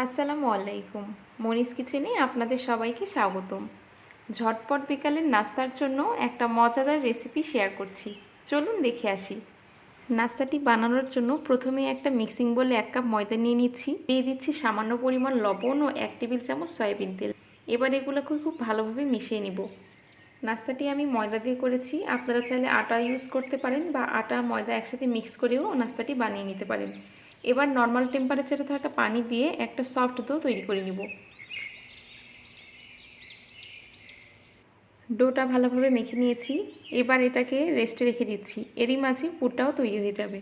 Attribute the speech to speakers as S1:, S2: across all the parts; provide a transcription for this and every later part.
S1: আসসালামু আলাইকুম। মনিস কিচেনে আপনাদের সবাইকে স্বাগতম। ঝটপট বিকালের নাস্তার জন্য একটা মজাদার রেসিপি শেয়ার করছি। চলুন দেখে আসি। নাস্তাটি বানানোর জন্য প্রথমে একটা মিক্সিং বলে এক কাপ ময়দা নিয়ে নিচ্ছি। দিয়ে দিচ্ছি সামান্য পরিমাণ লবণ ও এক টেবিল চামচ সয়াবিন তেল। এবার এগুলোকে খুব ভালোভাবে মিশিয়ে নিব। নাস্তাটি আমি ময়দা দিয়ে করেছি। আপনারা চাইলে আটা ইউজ করতে পারেন বা আটা, ময়দা একসাথে মিক্স করেও নাস্তাটি বানিয়ে নিতে পারেন। এবার নর্মাল টেম্পারেচারে থাকা পানি দিয়ে একটা সফট ডো তৈরি করে নিব। ডোটা ভালোভাবে মেখে নিয়েছি, এবার এটাকে রেস্টে রেখে দিচ্ছি। এরই মাঝে পুরটাও তৈরি হয়ে যাবে।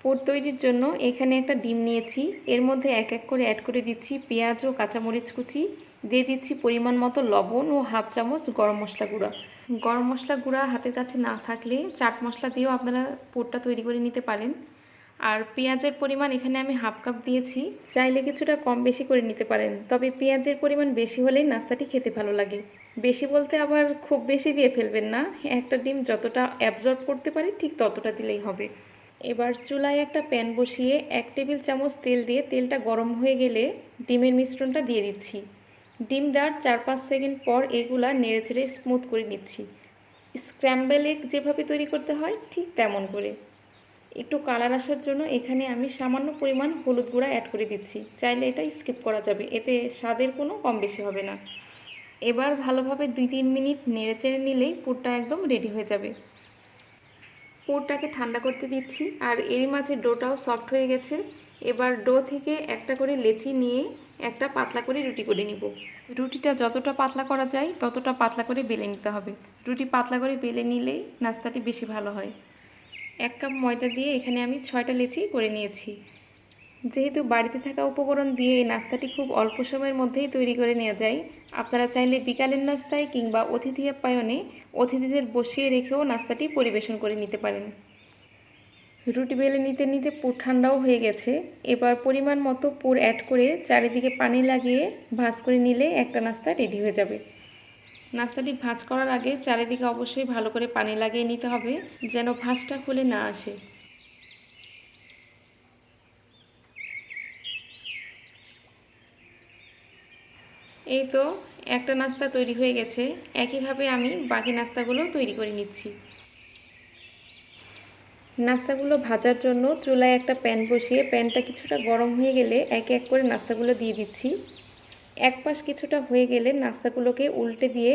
S1: পুর তৈরির জন্য এখানে একটা ডিম নিয়েছি, এর মধ্যে এক এক করে অ্যাড করে দিচ্ছি পেঁয়াজ ও কাঁচামরিচ কুচি, দিয়ে দিচ্ছি পরিমাণ মতো লবণ ও হাফ চামচ গরম মশলা গুঁড়া। গরম মশলা গুঁড়া হাতের কাছে না থাকলে চাট মশলা দিয়েও আপনারা পুরটা তৈরি করে নিতে পারেন। আর পেঁয়াজের পরিমাণ এখানে আমি হাফ কাপ দিয়েছি। চাইলে কিছুটা কম বেশি করে নিতে পারেন। তবে পেঁয়াজের পরিমাণ বেশি হলেই নাস্তাটি খেতে ভালো লাগে। বেশি বলতে আবার খুব বেশি দিয়ে ফেলবেন না। একটা ডিম যতটা অ্যাবজর্ব করতে পারে ঠিক ততটা দিলেই হবে। এবার চুলায় একটা প্যান বসিয়ে এক টেবিল চামচ তেল দিয়ে তেলটা গরম হয়ে গেলে ডিমের মিশ্রণটা দিয়ে দিচ্ছি। ডিম দেওয়ার চার পাঁচ সেকেন্ড পর এগুলা নেড়ে চেড়ে স্মুথ করে নিচ্ছি। স্ক্র্যাম্বেল এগ যেভাবে তৈরি করতে হয় ঠিক তেমন করে। একটু কালার আসার জন্য এখানে আমি সামান্য পরিমাণ হলুদ গুঁড়া অ্যাড করে দিচ্ছি। চাইলে এটা স্কিপ করা যাবে, এতে স্বাদের কোনো কম বেশি হবে না। এবার ভালোভাবে দুই তিন মিনিট নেড়ে চেড়ে নিলেই পুরটা একদম রেডি হয়ে যাবে। পুরটাকে ঠান্ডা করতে দিচ্ছি, আর এরই মাঝে ডোটাও সফট হয়ে গেছে। এবার ডো থেকে একটা করে লেচি নিয়ে একটা পাতলা করে রুটি করে নিব। রুটিটা যতটা পাতলা করা যায় ততটা পাতলা করে বেলে নিতে হবে। রুটি পাতলা করে বেলে নিলেই নাস্তাটি বেশি ভালো হয়। এক কাপ ময়দা দিয়ে এখানে আমি ছয়টা লেচি করে নিয়েছি। যেহেতু বাড়িতে থাকা উপকরণ দিয়ে এই নাস্তাটি খুব অল্প সময়ের মধ্যেই তৈরি করে নেওয়া যায়, আপনারা চাইলে বিকালের নাস্তায় কিংবা অতিথি আপ্যায়নে অতিথিদের বসিয়ে রেখেও নাস্তাটি পরিবেশন করে নিতে পারেন। রুটি বেলে নিতে নিতে পুর ঠান্ডাও হয়ে গেছে। এবার পরিমাণ মতো পুর অ্যাড করে চারিদিকে পানি লাগিয়ে ভাজ করে নিলে একটা নাস্তা রেডি হয়ে যাবে। নাস্তাটি ভাঁজ করার আগে চারিদিকে অবশ্যই ভালো করে পানি লাগিয়ে নিতে হবে, যেন ভাঁজটা খুলে না আসে। এই তো একটা নাস্তা তৈরি হয়ে গেছে। একইভাবে আমি বাকি নাস্তাগুলো তৈরি করে নিচ্ছি। নাস্তাগুলো ভাজার জন্য চুলায় একটা প্যান বসিয়ে প্যানটা কিছুটা গরম হয়ে গেলে এক এক করে নাস্তাগুলো দিয়ে দিচ্ছি। এক পাশ কিছুটা হয়ে গেলে নাস্তাগুলোকে উল্টে দিয়ে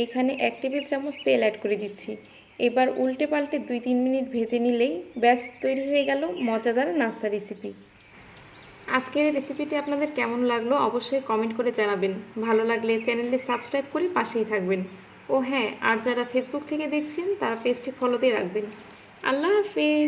S1: এইখানে এক টেবিল চামচ তেল অ্যাড করে দিচ্ছি। এবার উল্টে পাল্টে দুই তিন মিনিট ভেজে নিলেই ব্যাস, তৈরি হয়ে গেল মজাদার নাস্তা রেসিপি আজকের রেসিপিটি আপনাদের কেমন লাগল অবশ্যই কমেন্ট করে জানাবেন। ভালো লাগলে চ্যানেলটি সাবস্ক্রাইব করে পাশেই থাকবেন। ও হ্যাঁ আর যারা ফেসবুক থেকে দেখছেন, তারা পেজটি ফলোতে রাখবেন। আল্লাহ হাফেজ!